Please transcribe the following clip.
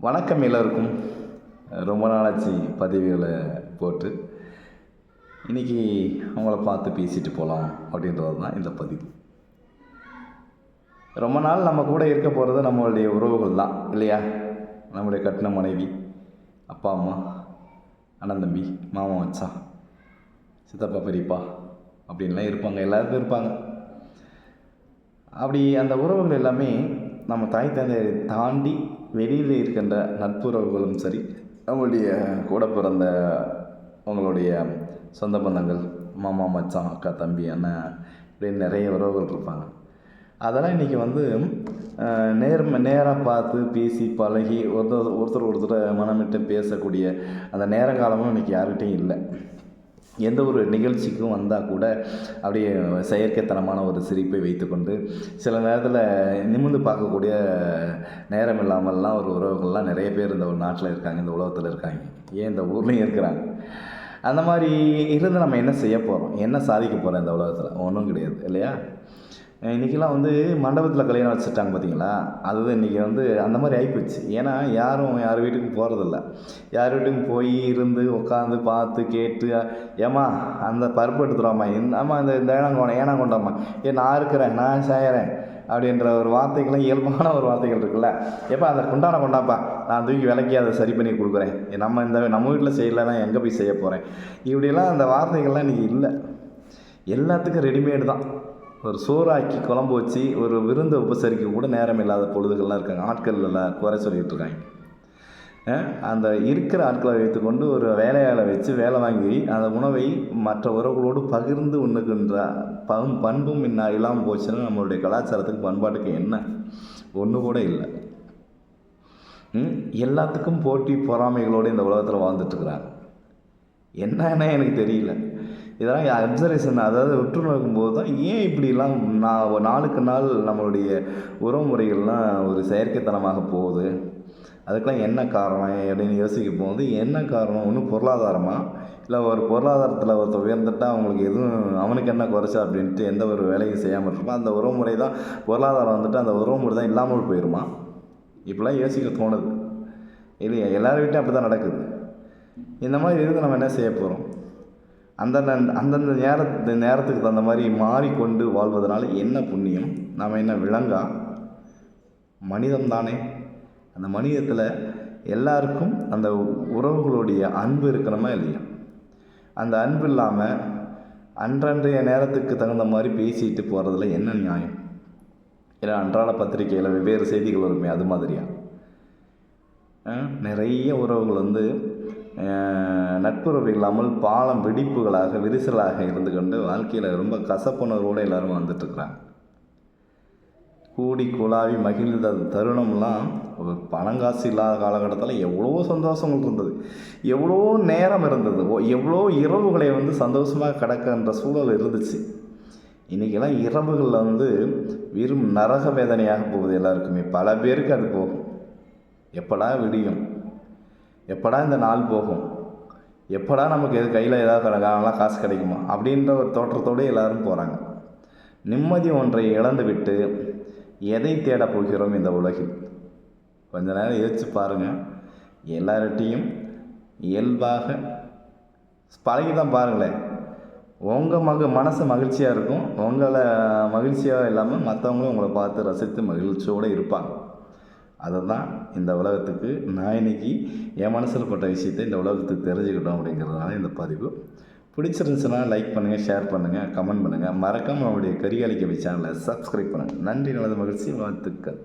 வணக்கம் எல்லோருக்கும். ரொம்ப நாளாச்சு பதிவுகளை போட்டு. இன்றைக்கி அவங்கள பார்த்து பேசிட்டு போகலாம் அப்படின்றது தான் இந்த பதிவு. ரொம்ப நாள் நம்ம கூட இருக்க போகிறது நம்மளுடைய உறவுகள் தான் இல்லையா? நம்முடைய கட்டின மனைவி அப்பா அம்மா அண்ணன் தம்பி மாமா வச்சா சித்தப்பா பெரியப்பா அப்படின்லாம் இருப்பாங்க. எல்லாருக்கும் இருப்பாங்க. அப்படி அந்த உறவுகள் எல்லாமே நம்ம தாய் தந்தையை தாண்டி வெளியில் இருக்கின்ற நட்புறவுகளும் சரி நம்மளுடைய கூட பிறந்த அவங்களுடைய சொந்த பந்தங்கள் மாமா மச்சான் அக்கா தம்பி அண்ணன் இப்படின்னு நிறைய உறவுகள் இருப்பாங்க. அதெல்லாம் இன்றைக்கி வந்து நேர் நேராக பார்த்து பேசி பழகி ஒருத்தர் ஒருத்தர் ஒருத்தர் மனமிட்டு பேசக்கூடிய அந்த நேர காலமும் இன்றைக்கி யாருக்கிட்டையும் இல்லை. எந்த ஒரு நிகழ்ச்சிக்கும் வந்தால் கூட அப்படியே செயற்கைத்தனமான ஒரு சிரிப்பை வைத்துக்கொண்டு சில நேரத்தில் நிமிர்ந்து பார்க்கக்கூடிய நேரம் இல்லாமல்லாம் ஒரு உறவுகள்லாம் நிறைய பேர் இந்த ஒரு நாட்டில் இருக்காங்க இந்த உலகத்தில் இருக்காங்க. ஏன் இந்த ஊர்லேயும் இருக்கிறாங்க? அந்த மாதிரி இருந்து நம்ம என்ன செய்ய போகிறோம் என்ன சாதிக்க போகிறோம் இந்த உலகத்தில்? ஒன்றும் கிடையாது இல்லையா? இன்றைக்கெல்லாம் வந்து மண்டபத்தில் கல்யாணம் வச்சுட்டாங்க பார்த்தீங்களா அதுதான் இன்றைக்கி வந்து அந்த மாதிரி ஆகிப்போச்சு ஏன்னா யாரும் யார் வீட்டுக்கும் போகிறதில்ல யார் வீட்டுக்கும் போய் இருந்து உட்காந்து பார்த்து கேட்டு ஏம்மா அந்த பருப்பு எடுத்துருவாம்மா என்னம்மா இந்த இந்த ஏனாங்கோணம் ஏனாங்கோண்டாம்மா. ஏ நான் இருக்கிறேன் நான் செய்கிறேன் அப்படின்ற ஒரு வார்த்தைகள்லாம் இயல்பான ஒரு வார்த்தைகள் இருக்குல்ல. எப்போ அந்த குண்டான கொண்டாப்பா நான் தூக்கி விலைக்கு அதை சரி பண்ணி கொடுக்குறேன். நம்ம இந்த நம்ம வீட்டில் செய்யலைன்னா எங்கே போய் செய்ய போகிறேன் இப்படியெல்லாம் அந்த வார்த்தைகள்லாம் இன்றைக்கி இல்லை. எல்லாத்துக்கும் ரெடிமேடு தான். ஒரு சோறாக்கி குழம்பு வச்சு ஒரு விருந்து உபசரிக்க கூட நேரம் இல்லாத பொழுதுகள்லாம் இருக்காங்க. ஆட்கள் எல்லாம் குறை சொல்லிகிட்டு இருக்காங்க. அந்த இருக்கிற ஆட்களை வைத்துக்கொண்டு ஒரு வேலையாளை வச்சு வேலை வாங்கி அந்த உணவை மற்ற உறவுகளோடு பகிர்ந்து உண்ணுகின்ற பம் பண்பும் இன்ன இல்லாமல் போச்சுன்னா நம்மளுடைய கலாச்சாரத்துக்கு பண்பாட்டுக்கு என்ன? ஒன்று கூட இல்லை. ம், எல்லாத்துக்கும் போட்டி பொறாமைகளோடு இந்த உலகத்தில் வாழ்ந்துட்டுருக்குறாங்க என்னன்னு எனக்கு தெரியல. இதெல்லாம் அப்சர்வேஷன் அதாவது உற்று நோக்கும்போது தான் ஏன் இப்படிலாம் நான் நாளுக்கு நாள் நம்மளுடைய உறவுமுறைகள்லாம் ஒரு செயற்கைத்தனமாக போகுது? அதுக்கெல்லாம் என்ன காரணம்? அப்படின்னு யோசிக்க போகுது என்ன காரணம்? ஒன்றும் பொருளாதாரமா? இல்லை ஒரு பொருளாதாரத்தில் ஒருத்தர் உயர்ந்துட்டா அவங்களுக்கு எதுவும் அவனுக்கு என்ன குறைச்சா அப்படின்ட்டு எந்த ஒரு வேலையும் செய்யாமல் இருப்போம் அந்த உறவு முறை தான் பொருளாதாரம் வந்துட்டு அந்த உறவு முறை தான் இல்லாமல் போயிடுமா இப்படிலாம் யோசிக்க தோணுது. இல்லையா? எல்லார் வீட்லையும் அப்படி தான் நடக்குது. இந்த மாதிரி இருந்து நம்ம என்ன செய்ய போகிறோம் அந்தந்த அந்தந்த நேரத்து நேரத்துக்கு தகுந்த மாதிரி மாறிக்கொண்டு வாழ்வதனால என்ன புண்ணியம்? நாம் என்ன விலங்கா? மனிதம் தானே அந்த மனிதத்தில் எல்லாருக்கும் அந்த உறவுகளுடைய அன்பு இருக்கணுமா இல்லையா? அந்த அன்பு இல்லாமல் அன்றன்றைய நேரத்துக்கு தகுந்த மாதிரி பேசிட்டு போகிறதுல என்ன நியாயம்? ஏன்னா அன்றாட பத்திரிக்கையில் வெவ்வேறு செய்திகள் வருமே அது மாதிரியா? நிறைய உறவுகள் வந்து நட்புறவு இல்லாமல் பாலம் வெடிப்புகளாக விரிசலாக இருந்து கொண்டு வாழ்க்கையில் ரொம்ப கசப்புணர்வோடு எல்லோரும் வந்துட்டுருக்குறாங்க கூடி குழாவி மகிழ்ந்த தருணம்லாம் ஒரு பணங்காசு இல்லாத காலகட்டத்தில் எவ்வளோ சந்தோஷங்கள் இருந்தது. எவ்வளோ நேரம் இருந்தது. ஓ- எவ்வளோ இரவுகளை வந்து சந்தோஷமாக கிடக்கின்ற சூழல் இருந்துச்சு. இன்றைக்கெல்லாம் இரவுகளில் வந்து வெறும் நரக வேதனையாக போகுது எல்லாருக்குமே. பல பேருக்கு அது போகும். எப்படா விடியும்? எப்படா இந்த நாள் போகும்? எப்படா நமக்கு எது கையில் ஏதாவது நல்லா காசு கிடைக்குமா? அப்படின்ற ஒரு தோற்றத்தோடு எல்லாரும் போகிறாங்க நிம்மதி ஒன்றை இழந்துவிட்டு எதை தேடப் போகிறோம் இந்த உலகில்? கொஞ்ச நேரம் யோசிச்சு பாருங்கள் எல்லார்கிட்டையும் இயல்பாக பழகி தான் பாருங்களேன். உங்கள் மக மனசு மகிழ்ச்சியாக இருக்கும். உங்களை மகிழ்ச்சியாக இல்லாமல் மற்றவங்களும் உங்களை பார்த்து ரசித்து மகிழ்ச்சியோடு இருப்பாங்க. அதை தான் இந்த உலகத்துக்கு நான் இன்னைக்கு என் மனசில் பட்ட விஷயத்தை இந்த உலகத்துக்கு தெரிஞ்சுக்கிட்டோம் அப்படிங்கிறதுனால இந்த பதிவு. பிடிச்சிருந்துச்சுன்னா லைக் பண்ணுங்கள் ஷேர் பண்ணுங்கள் கமெண்ட் பண்ணுங்கள் மறக்காமல் அவருடைய கரிகாலிக்க சேனலை சப்ஸ்கிரைப் பண்ணுங்கள் நன்றி நல்லது மகிழ்ச்சி வாழ்த்துக்கள்.